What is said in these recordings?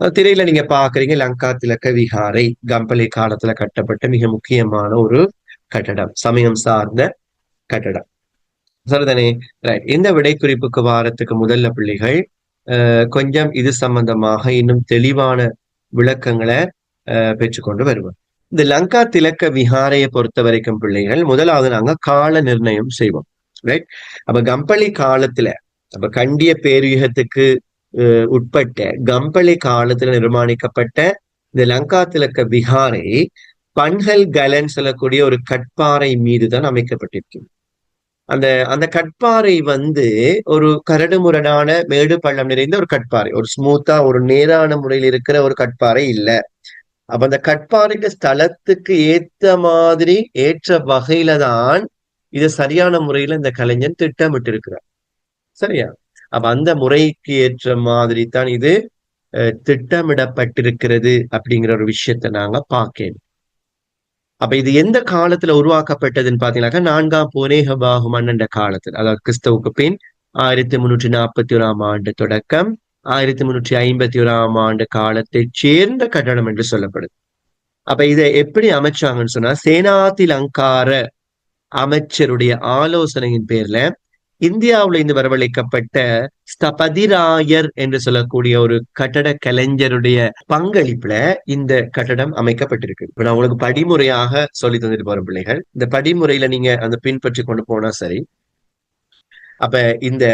திரையில நீங்க பாக்குறீங்க லங்கா திலக்க விகாரை கம்பளி காலத்துல கட்டப்பட்ட மிக முக்கியமான ஒரு கட்டடம் சமயம் சார்ந்த கட்டடம். சரிதானே? ரைட் இந்த விடை குறிப்புக்கு வாரத்துக்கு முதல்ல பிள்ளைகள் கொஞ்சம் இது சம்பந்தமாக இன்னும் தெளிவான விளக்கங்களை பெற்றுக்கொண்டு வருவோம். இந்த லங்கா திலக்க விகாரையை பொறுத்த வரைக்கும் பிள்ளைகள் முதலாவது நாங்க கால நிர்ணயம் செய்வோம். ரைட் அப்ப கம்பளி காலத்துல அப்ப கண்டிய பேருயுகத்துக்கு உட்பட்ட கம்பளி காலத்துல நிர்மாணிக்கப்பட்ட இந்த லங்கா திலக்க விகாரை பன்ஹல் கலன் சொல்லக்கூடிய ஒரு கட்பாறை மீது தான் அமைக்கப்பட்டிருக்கு அந்த அந்த கட்பாறை வந்து ஒரு கரடுமுரடான மேடு பள்ளம் நிறைந்த ஒரு கட்பாறை. ஒரு ஸ்மூத்தா ஒரு நேரான முறையில் இருக்கிற ஒரு கட்பாறை இல்ல. அப்ப அந்த கட்பாறைக்கு ஸ்தலத்துக்கு ஏத்த மாதிரி ஏற்ற வகையில தான் இது சரியான முறையில இந்த கலைஞன் திட்டமிட்டு இருக்கிறார் சரியா? அப்ப அந்த முறைக்கு ஏற்ற மாதிரி தான் இது திட்டமிடப்பட்டிருக்கிறது அப்படிங்கிற ஒரு விஷயத்தை நாங்க பார்க்கணும். அப்ப இது எந்த காலத்துல உருவாக்கப்பட்டதுன்னு பாத்தீங்கன்னாக்கா நான்காம் புனேக புனேகபாகு மன்னண்ட காலத்தில் அதாவது கிறிஸ்தவுக்கு பின் ஆயிரத்தி முன்னூற்றி நாற்பத்தி ஓராம் ஆண்டு தொடக்கம் ஆயிரத்தி முன்னூற்றி ஐம்பத்தி ஓராம் ஆண்டு காலத்தை சேர்ந்த கட்டணம் என்று சொல்லப்படுது. அப்ப இதை எப்படி அமைச்சாங்கன்னு சொன்னா சேனாதி லங்கார அமைச்சருடைய ஆலோசனையின் பேர்ல இந்தியாவுல இருந்து வரவழைக்கப்பட்ட ஸ்தபதிராயர் என்று சொல்லக்கூடிய ஒரு கட்டட கலைஞருடைய பங்களிப்புல இந்த கட்டடம் அமைக்கப்பட்டிருக்கு. இப்ப நான் உங்களுக்கு படிமுறையாக சொல்லி தந்துட்டு போற பிள்ளைகள். இந்த படிமுறையில நீங்க அந்த பின்பற்றி கொண்டு போனா சரி. அப்ப இந்த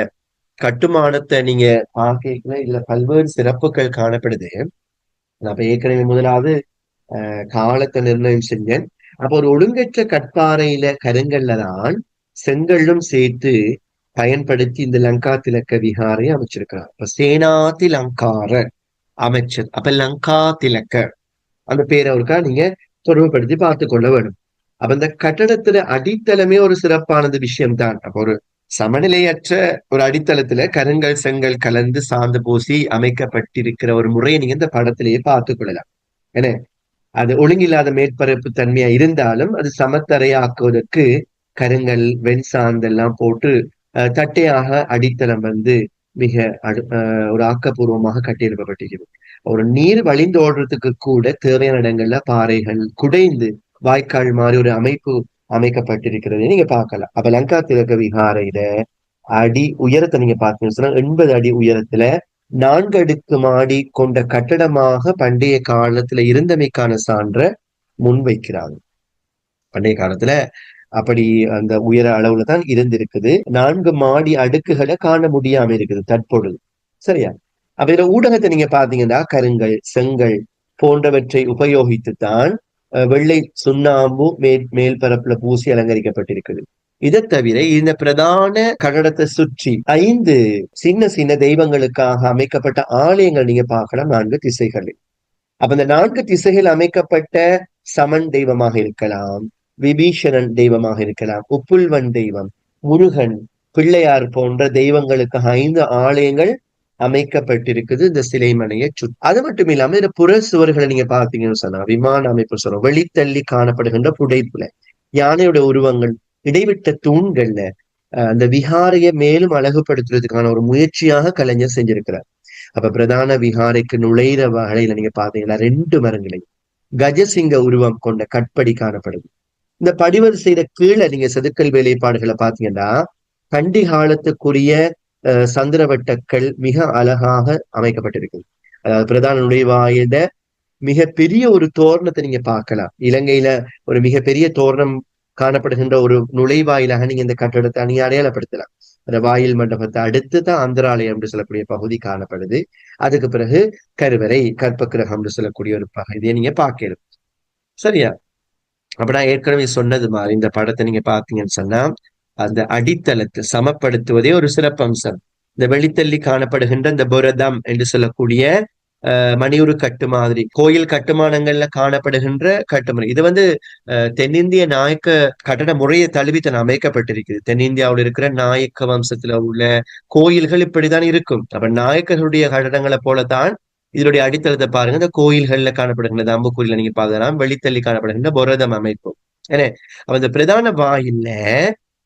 கட்டுமானத்தை நீங்க பார்க்கல இல்ல பல்வேறு சிறப்புகள் காணப்படுது. அப்ப ஏற்கனவே முதலாவது காலத்தை நிர்ணயம் செஞ்சேன் அப்ப ஒரு ஒழுங்கற்ற கற்பாறையில கருங்கல்ல தான் செங்கல்லும் சேர்த்து பயன்படுத்தி இந்த லங்கா திலக்க விகாரை அமைச்சிருக்கிறார். இப்ப சேனாதி லங்கார அமைச்சர் அப்ப லங்கா திலக்க. அந்த பேரை அவருக்கா நீங்க தொடர்புபடுத்தி பார்த்து கொள்ள வேணும் அப்ப இந்த கட்டடத்துல அடித்தளமே ஒரு சிறப்பானது விஷயம்தான். அப்ப ஒரு சமநிலையற்ற ஒரு அடித்தளத்துல கருங்கல் செங்கல் கலந்து சாந்து பூசி அமைக்கப்பட்டிருக்கிற ஒரு முறையை நீங்க இந்த படத்திலேயே பார்த்து கொள்ளலாம். என்ன அது ஒழுங்கில்லாத மேற்பரப்பு தன்மையா இருந்தாலும் அது சமத்தரையாக்குவதற்கு கருங்கல் வெண் சாந்தெல்லாம் போட்டு தட்டையாக அடித்தளம் வந்து மிக ஒரு ஆக்கப்பூர்வமாக கட்டியெழுப்பப்பட்டிருக்கிறது. ஒரு நீர் வழிந்தோடுறதுக்கு கூட தேவையான இடங்கள்ல பாறைகள் குடைந்து வாய்க்கால் மாதிரி ஒரு அமைப்பு அமைக்கப்பட்டிருக்கிறது. நீங்க பார்க்கலாம். அப்ப லங்கா திலக விகாரையில அடி உயரத்தை நீங்க பாத்தீங்கன்னு சொன்னா எண்பது அடி உயரத்துல நான்கு அடுக்கு மாடி கொண்ட கட்டடமாக பண்டைய காலத்துல இருந்தமைக்கான சான்ற முன்வைக்கிறாங்க. பண்டைய காலத்துல அப்படி அந்த உயர அளவுல தான் இருந்திருக்குது. நான்கு மாடி அடுக்குகளை காண முடியாம இருக்குது தற்பொழுது. சரியா? அப்ப இதுல ஊடகத்தை நீங்க பாத்தீங்கன்னா கருங்கல் செங்கல் போன்றவற்றை உபயோகித்து தான் வெள்ளை சுண்ணாம்பு மேல் மேல் பரப்புல பூசி அலங்கரிக்கப்பட்டிருக்குது. இதை தவிர இந்த பிரதான கட்டடத்தை சுற்றி ஐந்து சின்ன சின்ன தெய்வங்களுக்காக அமைக்கப்பட்ட ஆலயங்கள் நீங்க பார்க்கலாம் நான்கு திசைகளில். அப்ப இந்த நான்கு திசைகள் அமைக்கப்பட்ட சமன் தெய்வமாக இருக்கலாம். விபீஷணன் தெய்வமாக இருக்கலாம் உப்புல்வன் தெய்வம் முருகன் பிள்ளையார் போன்ற தெய்வங்களுக்கு ஐந்து ஆலயங்கள் அமைக்கப்பட்டிருக்குது இந்த சிலை மனையை சுற்றி. அது மட்டும் இல்லாம இந்த புற சுவர்களை நீங்க பாத்தீங்கன்னு சொன்னா விமான அமைப்பு சொல்றோம் வெளித்தள்ளி காணப்படுகின்ற புடைப்புல யானையோட உருவங்கள் இடைவிட்ட தூண்கள்ல அந்த விஹாரைய மேலும் அழகுபடுத்துறதுக்கான ஒரு முயற்சியாக கலைஞர் செஞ்சிருக்கிறார். அப்ப பிரதான விஹாரைக்கு நுழையிற வகையில நீங்க பாத்தீங்கன்னா ரெண்டு மரங்களை கஜசிங்க உருவம் கொண்ட கட்படி காணப்படுது. இந்த படிவரிசையில கீழே நீங்க செதுக்கல் வேலைப்பாடுகளை பாத்தீங்கன்னா கண்டிகாலத்துக்குரிய சந்திரவட்டக்கள் மிக அழகாக அமைக்கப்பட்டிருக்கு அதாவது பிரதான நுழைவாயில மிக பெரிய ஒரு தோரணத்தை நீங்க பார்க்கலாம். இலங்கையில ஒரு மிகப்பெரிய தோரணம் காணப்படுகின்ற ஒரு நுழைவாயிலாக நீங்க இந்த கட்டடத்தை நீங்க அடையாளப்படுத்தலாம். அந்த வாயில் மண்டபத்தை அடுத்து தான் அந்தராலயம் என்று சொல்லக்கூடிய பகுதி காணப்படுது. அதுக்கு பிறகு கருவறை கற்பக்கிரகம் என்று சொல்லக்கூடிய ஒரு பகுதியை நீங்க பார்க்கலாம். சரியா? அப்ப நான் ஏற்கனவே சொன்னது மாதிரி இந்த படத்தை நீங்க பாத்தீங்கன்னு சொன்னா அந்த அடித்தளத்தை சமப்படுத்துவதே ஒரு சிறப்பம்சம். இந்த வெளித்தள்ளி காணப்படுகின்ற இந்த புரதம் என்று சொல்லக்கூடிய மணியூரு கட்டு மாதிரி கோயில் கட்டுமானங்கள்ல காணப்படுகின்ற கட்டுமுறை. இது வந்து தென்னிந்திய நாயக்க கட்டட முறையை தழுவித்தன் அமைக்கப்பட்டிருக்குது. தென்னிந்தியாவில் இருக்கிற நாயக்க வம்சத்துல உள்ள கோயில்கள் இப்படிதான் இருக்கும். அப்ப நாயக்கர்களுடைய கட்டடங்களை போலதான் இதனுடைய அடித்தளத்தை பாருங்க. இந்த கோயில்கள்ல காணப்படுகின்ற அம்புக்குறியில நீங்க பாக்கலாம் வெளித்தள்ளி காணப்படுகின்ற புரதம் அமைப்பு. ஏன்னா அப்ப இந்த பிரதான வாயில்ல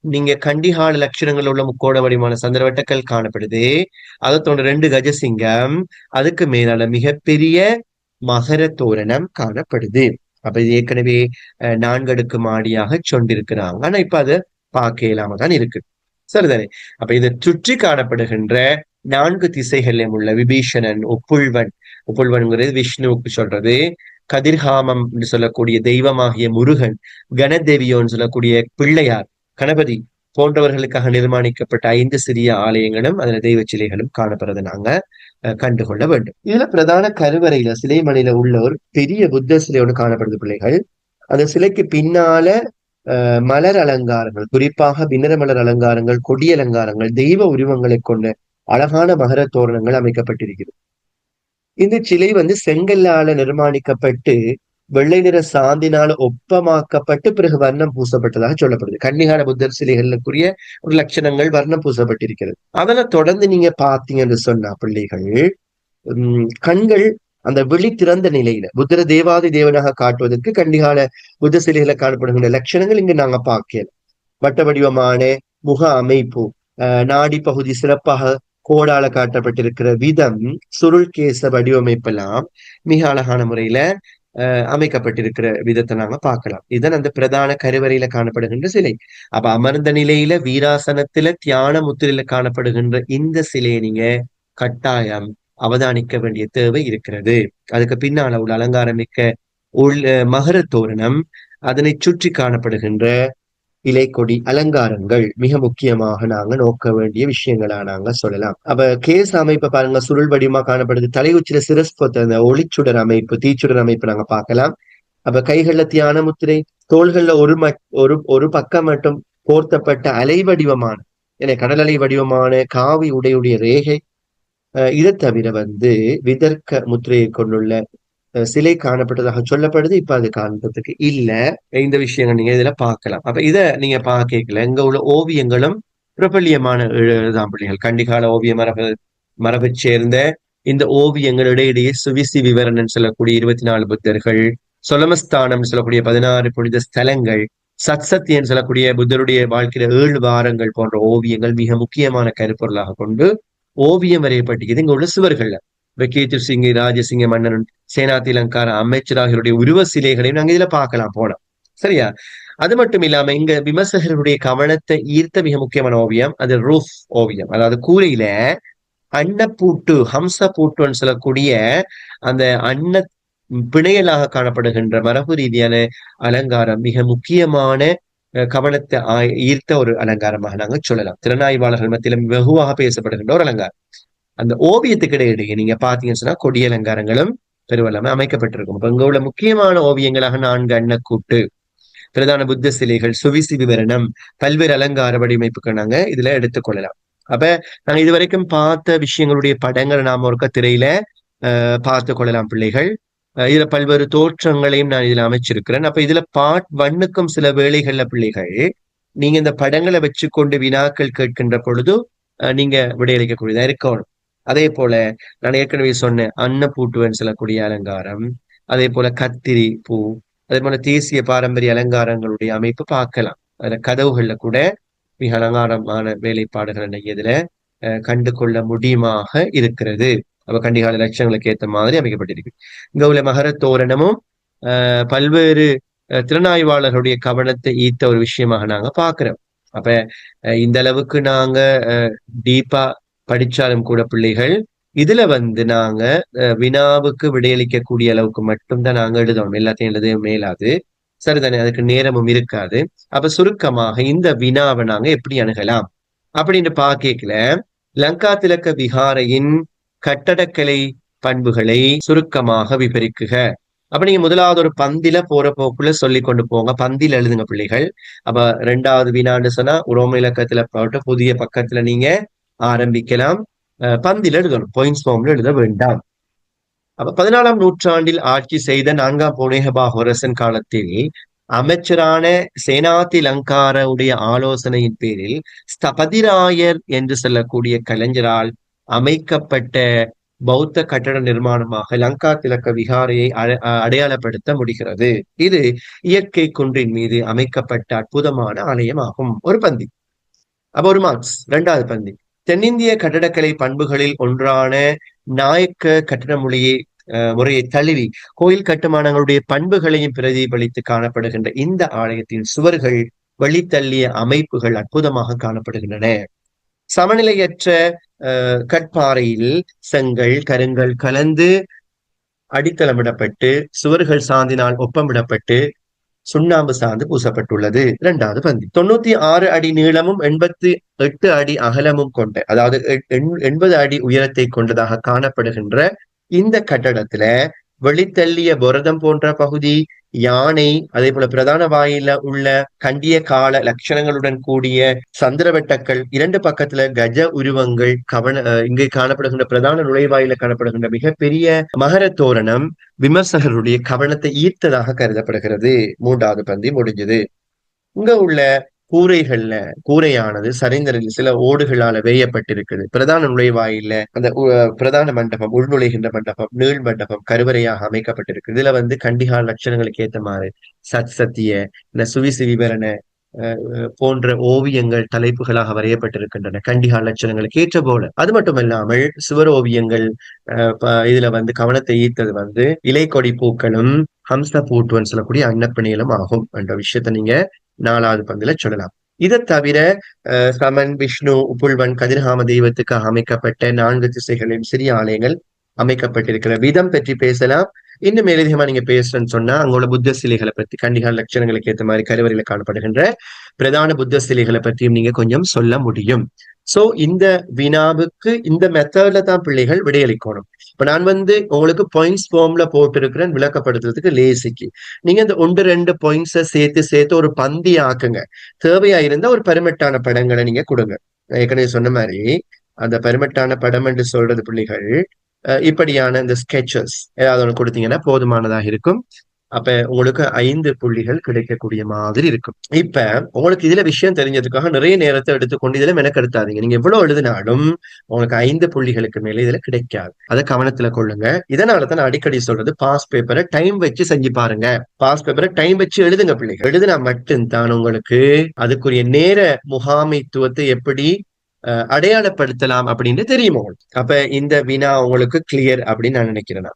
நீங்க கண்டிகால லட்சணங்கள் உள்ள முக்கோண வடிவான சந்திரவட்டக்கல் காணப்படுது. அதை தோன்ற ரெண்டு கஜசிங்கம் அதுக்கு மேலால மிகப்பெரிய மகர தோரணம் காணப்படுது. அப்ப இது ஏற்கனவே நான்கடுக்கு மாடியாக சொண்டிருக்கிறாங்க ஆனா இப்ப அது பார்க்க இல்லாம தான் இருக்கு. சரிதானே? அப்ப இதை சுற்றி காணப்படுகின்ற நான்கு திசைகளிலும் உள்ள விபீஷணன் உப்புள்வன் உப்புள்வன்ங்கிறது விஷ்ணுவுக்கு சொல்றது. கதிர்காமம் என்று சொல்லக்கூடிய தெய்வமாகிய முருகன் கணதேவியோன்னு சொல்லக்கூடிய பிள்ளையார் கணபதி போன்றவர்களுக்காக நிர்மாணிக்கப்பட்ட ஐந்து சிறிய ஆலயங்களும் அதுல தெய்வ சிலைகளும் காணப்படுறதை நாங்க கண்டுகொள்ள வேண்டும். இதுல பிரதான கருவறையில சிலை மலையில உள்ள ஒரு பெரிய புத்த சிலை ஒன்று காணப்படுது பிள்ளைகள். அந்த சிலைக்கு பின்னால மலர் அலங்காரங்கள் குறிப்பாக பின்னர மலர் அலங்காரங்கள் கொடி அலங்காரங்கள் தெய்வ உருவங்களை கொண்ட அழகான மகர தோரணங்கள் அமைக்கப்பட்டிருக்கிறது. இந்த சிலை வந்து செங்கல்லால நிர்மாணிக்கப்பட்டு வெள்ளை நிற சாந்தினால் ஒப்பமாக்கப்பட்டு பிறகு வர்ணம் பூசப்பட்டதாக சொல்லப்படுது. கன்னிகார புத்தர் சிலைகளுக்குரிய ஒரு லட்சணங்கள் வர்ணம் பூசப்பட்டிருக்கிறது. அதனை தொடர்ந்து நீங்க பாத்தீங்கன்னு சொன்னா பிள்ளைகள் உம் கண்கள் அந்த விழி திறந்த நிலையில புத்தர தேவாதி தேவனாக காட்டுவதற்கு கண்டிகால புத்த சிலைகளை காணப்படுகின்ற லட்சணங்கள் இங்கு நாங்க பார்க்கல. வட்ட வடிவமான முக அமைப்பு நாடி பகுதி சிறப்பாக கோடால காட்டப்பட்டிருக்கிற விதம் சுருள் கேச வடிவமைப்பெல்லாம் மிக அழகான முறையில அமைக்கப்பட்டிருக்கிற விதத்தை நாங்க பார்க்கலாம். இதன் அந்த பிரதான கருவறையில காணப்படுகின்ற சிலை. அப்ப அமர்ந்த நிலையில வீராசனத்துல தியான முத்திரையில காணப்படுகின்ற இந்த சிலையை நீங்க கட்டாயம் அவதானிக்க வேண்டிய தேவை இருக்கிறது. அதுக்கு பின்னால உள்ள அலங்காரமிக்க உள் மகர தோரணம் அதனை சுற்றி காணப்படுகின்ற இலைக்கொடி அலங்காரங்கள் மிக முக்கியமாக நாங்க நோக்க வேண்டிய விஷயங்களா நாங்க சொல்லலாம். அப்ப கேஸ் அமைப்பை பாருங்க சுருள் வடிவமா காணப்படுது. தலை உச்சில சிரஸ்பொத்த அந்த ஒளிச்சுடர் அமைப்பு தீச்சுடர் அமைப்பு நாங்க பார்க்கலாம். அப்ப கைகள்ல தியான முத்திரை தோள்கள்ல ஒரு ஒரு ஒரு பக்கம் மட்டும் போர்த்தப்பட்ட அலை வடிவமான என கடல் அலை வடிவமான காவி உடையுடைய ரேகை இதை தவிர வந்து விதர்க்க முத்திரையை கொண்டுள்ள சிலை காணப்பட்டதாக சொல்லப்படுது. இப்ப அது காண்பதுக்கு இல்ல. இந்த விஷயங்கள் நீங்க இதுல பார்க்கலாம். அப்ப இத நீங்க பார்க்கல இங்க உள்ள ஓவியங்களும் பிரபல்யமான எழுதாம் பிள்ளைகள். கண்டிகால ஓவிய மரபு மரபை சேர்ந்த இந்த ஓவியங்கள் இடையிடையே சுவிசி விவரணம் சொல்லக்கூடிய இருபத்தி நாலு புத்தர்கள் சொலமஸ்தானம் சொல்லக்கூடிய பதினாறு புனித ஸ்தலங்கள் சத்சத்தியன் சொல்லக்கூடிய புத்தருடைய வாழ்க்கையில ஏழு வாரங்கள் போன்ற ஓவியங்கள் மிக முக்கியமான கருப்பொருளாக கொண்டு ஓவியம் வரையப்பட்டிருக்கிறது இங்க உள்ள சுவர்கள்ல. வெக்கேஜர் சிங் ராஜசிங்க மன்னன் சேனா திலங்கார அமைச்சர் அமைச்சராக உருவ சிலைகளையும் நாங்க இதுல பார்க்கலாம் போனோம் சரியா? அது மட்டும் இல்லாம இங்க விமர்சகர்களுடைய கவனத்தை ஈர்த்த மிக முக்கியமான ஓவியம் அது ரூஃப் ஓவியம். அதாவது கூரையில அன்னப்பூட்டு ஹம்ச பூட்டுன்னு சொல்லக்கூடிய அந்த அன்ன பிணையலாக காணப்படுகின்ற மரபு ரீதியான அலங்காரம் மிக முக்கியமான கவனத்தை ஈர்த்த ஒரு அலங்காரமாக நாங்க சொல்லலாம். திறனாய்வாளர்கள் மத்தியிலும் வெகுவாக பேசப்படுகின்ற ஒரு அலங்காரம். அந்த ஓவியத்துக்கு இடையிடையே நீங்க பாத்தீங்கன்னு சொன்னா கொடி அலங்காரங்களும் பெருவல்லாம அமைக்கப்பட்டிருக்கும். இப்ப இங்க உள்ள முக்கியமான ஓவியங்களாக நான்கு அன்னக்கூட்டு பிரதான புத்த சிலைகள் சுவிசி விவரணம் பல்வேறு அலங்கார வடிவமைப்புகள் நாங்க இதுல எடுத்துக்கொள்ளலாம் அப்ப நாங்க இதுவரைக்கும் பார்த்த விஷயங்களுடைய படங்களை நாம ஒருக்க திரையில பார்த்து கொள்ளலாம் பிள்ளைகள். இதுல பல்வேறு தோற்றங்களையும் நான் இதுல அமைச்சிருக்கிறேன். அப்ப இதுல பாட் வண்ணுக்கும் சில வேலைகள்ல பிள்ளைகள் நீங்க இந்த படங்களை வச்சு கொண்டு வினாக்கள் கேட்கின்ற பொழுது நீங்க விடையளிக்கக்கூடியதா இருக்கணும். அதே போல நான் ஏற்கனவே சொன்னேன் அன்னப்பூட்டுவன் சொல்லக்கூடிய அலங்காரம் அதே போல கத்திரி பூ அதே போல தேசிய பாரம்பரிய அலங்காரங்களுடைய அமைப்பு பார்க்கலாம். அதுல கதவுகள்ல கூட மிக அலங்காரமான வேலைப்பாடுகள் இதுல கண்டு கொள்ள முடியுமாக இருக்கிறது. அப்ப கண்டிகால லட்சங்களுக்கு ஏற்ற மாதிரி அமைக்கப்பட்டிருக்கு. இங்க உள்ள மகர தோரணமும் பல்வேறு திறனாய்வாளர்களுடைய கவனத்தை ஈர்த்த ஒரு விஷயமாக நாங்க பாக்குறோம் அப்ப இந்த அளவுக்கு நாங்க டீப்பா படிச்சாலும் கூட பிள்ளைகள் இதுல வந்து நாங்க வினாவுக்கு விடையளிக்கக்கூடிய அளவுக்கு மட்டும்தான் நாங்க எழுதணும். எல்லாத்தையும் எழுத மேலாது. சரிதானே? அதுக்கு நேரமும் இருக்காது. அப்ப சுருக்கமாக இந்த வினாவை நாங்க எப்படி அணுகலாம்? அப்படின்னு பாக்கல லங்கா திலக்க விகாரையின் கட்டடக்கலை பண்புகளை சுருக்கமாக விபரிக்குக அப்ப நீங்க முதலாவது ஒரு பந்தில போற போக்குள்ள சொல்லி கொண்டு போங்க. பந்தில எழுதுங்க பிள்ளைகள். அப்ப ரெண்டாவது வினான்னு சொன்னா உரோம இலக்கத்துல போட்டு புதிய பக்கத்துல நீங்க ஆரம்பிக்கலாம். பந்தில் எழுதணும். பாயிண்ட்ஸ் ஃபார்ம்ல எழுத வேண்டாம். அப்ப பதினாலாம் நூற்றாண்டில் ஆட்சி செய்த நான்காம் புனேகபாஹோரசன் காலத்தில் அமைச்சரான சேனாதி லங்காரவுடைய ஆலோசனையின் பேரில் ஸ்தபதிராயர் என்று சொல்லக்கூடிய கலைஞரால் அமைக்கப்பட்ட பௌத்த கட்டட நிர்மாணமாக லங்கா திலக்க விகாரையை அடையாளப்படுத்த முடிகிறது. இது இயற்கை குன்றின் மீது அமைக்கப்பட்ட அற்புதமான ஆலயம் ஆகும் ஒரு பந்தி. அப்ப ஒரு மார்க்ஸ். இரண்டாவது பந்தி. தென்னிந்திய கட்டடக்கலை பண்புகளில் ஒன்றான நாயக்க கட்டட மொழியை முறையை தழுவி கோயில் கட்டுமானங்களுடைய பண்புகளையும் பிரதிபலித்து காணப்படுகின்ற இந்த ஆலயத்தின் சுவர்கள் வழித்தள்ளிய அமைப்புகள் அற்புதமாக காணப்படுகின்றன. சமநிலையற்ற கட்பாறையில் செங்கல் கருங்கல் கலந்து அடித்தளமிடப்பட்டு சுவர்கள் சாந்தினால் ஒப்பமிடப்பட்டு சுண்ணாம்பு சார்ந்து பூசப்பட்டுள்ளது. இரண்டாவது பந்தி. தொண்ணூத்தி ஆறு அடி நீளமும் எண்பத்தி எட்டு அடி அகலமும் கொண்ட அதாவது எண்பது அடி உயரத்தை கொண்டதாக காணப்படுகின்ற இந்த கட்டடத்துல வெளித்தள்ளிய புரதம் போன்ற பகுதி யானை அதே போல பிரதான வாயில உள்ள கண்டிய கால லட்சணங்களுடன் கூடிய சந்திரவட்டக்கள் இரண்டு பக்கத்துல கஜ உருவங்கள் கவன இங்கு காணப்படுகின்ற பிரதான நுழைவாயில காணப்படுகின்ற மிகப்பெரிய மகர தோரணம் விமர்சகருடைய கவனத்தை ஈர்த்ததாக கருதப்படுகிறது. மூன்றாவது பந்தி முடிஞ்சது. இங்க உள்ள கூரைகள்ல கூரையானது சரிந்தரில் சில ஓடுகளால வேயப்பட்டிருக்குது. பிரதான நுழைவாயில அந்த பிரதான மண்டபம் உள்நுழைகின்ற மண்டபம் நீள் மண்டபம் கருவறையாக அமைக்கப்பட்டிருக்கு. இதுல வந்து கண்டிகால் லட்சணங்களுக்கு ஏத்த மாதிரி சத் சத்திய இந்த சுவிசி விவரண போன்ற ஓவியங்கள் தலைப்புகளாக வரையப்பட்டிருக்கின்றன. கண்டிகால் லட்சணங்களுக்கு ஏற்ற போல. அது மட்டுமல்லாமல் சுவர் ஓவியங்கள் இதுல வந்து கவனத்தை ஈர்த்தது வந்து இலை கொடி பூக்களும் ஹம்ச பூட்டுவன் சொல்லக்கூடிய அன்னப்பணிகளும் ஆகும் என்ற விஷயத்த நீங்க நாலாவது பங்குல சொல்லலாம். இதை தவிர சமன் விஷ்ணு புல்வன் கதிர்காம தெய்வத்துக்காக அமைக்கப்பட்ட நான்கு திசைகளின் சிறிய ஆலயங்கள் அமைக்கப்பட்டிருக்கிற விதம் பற்றி பேசலாம். இன்னும் மேலதிகமா நீங்க பேசுறேன்னு சொன்னா அங்குள்ள புத்த சிலைகளை பத்தி கண்டிகால் லட்சணங்களுக்கு ஏற்ற மாதிரி கருவறையில காணப்படுகின்ற பிரதான புத்த சிலைகளை பற்றியும் நீங்க கொஞ்சம் சொல்ல முடியும். சோ இந்த வினாவுக்கு இந்த மெத்தட்ல தான் பிள்ளைகள் விடையளிக்கணும். இப்ப நான் வந்து உங்களுக்கு பாயிண்ட்ஸ் ஃபார்ம்ல போட்டிருக்கிறேன் விளக்கப்படுத்துறதுக்கு லேசிக்கு நீங்க இந்த ஒன்று ரெண்டு பாயிண்ட்ஸை சேர்த்து சேர்த்து ஒரு பந்தி ஆக்குங்க. தேவையா இருந்தா ஒரு பெருமெட்டான படங்களை நீங்க கொடுங்க. ஏற்கனவே சொன்ன மாதிரி அந்த பெருமெட்டான படம் என்று சொல்றது பிள்ளைகள் இப்படியான இந்த ஸ்கெச்சஸ் ஏதாவது ஒன்று கொடுத்தீங்கன்னா போதுமானதாக இருக்கும். அப்ப உங்களுக்கு ஐந்து புள்ளிகள் கிடைக்கக்கூடிய மாதிரி இருக்கும். இப்ப உங்களுக்கு இதுல விஷயம் தெரிஞ்சதுக்காக நிறைய நேரத்தை எடுத்துக்கொண்டு இதுல மெனக்கெடுத்தாதீங்க. நீங்க எவ்வளவு எழுதினாலும் உங்களுக்கு ஐந்து புள்ளிகளுக்கு மேல இதுல கிடைக்காது. அதை கவனத்துல கொள்ளுங்க. இதனால தான் அடிக்கடி சொல்றது பாஸ் பேப்பரை டைம் வச்சு செஞ்சு பாருங்க. பாஸ் பேப்பரை டைம் வச்சு எழுதுங்க பிள்ளைகள். எழுதுனா மட்டும்தான் உங்களுக்கு அதுக்குரிய நேர முகாமைத்துவத்தை எப்படி அடையாளப்படுத்தலாம் அப்படின்னு தெரியுமா? அப்ப இந்த வினா உங்களுக்கு கிளியர் அப்படின்னு நான் நினைக்கிறேன்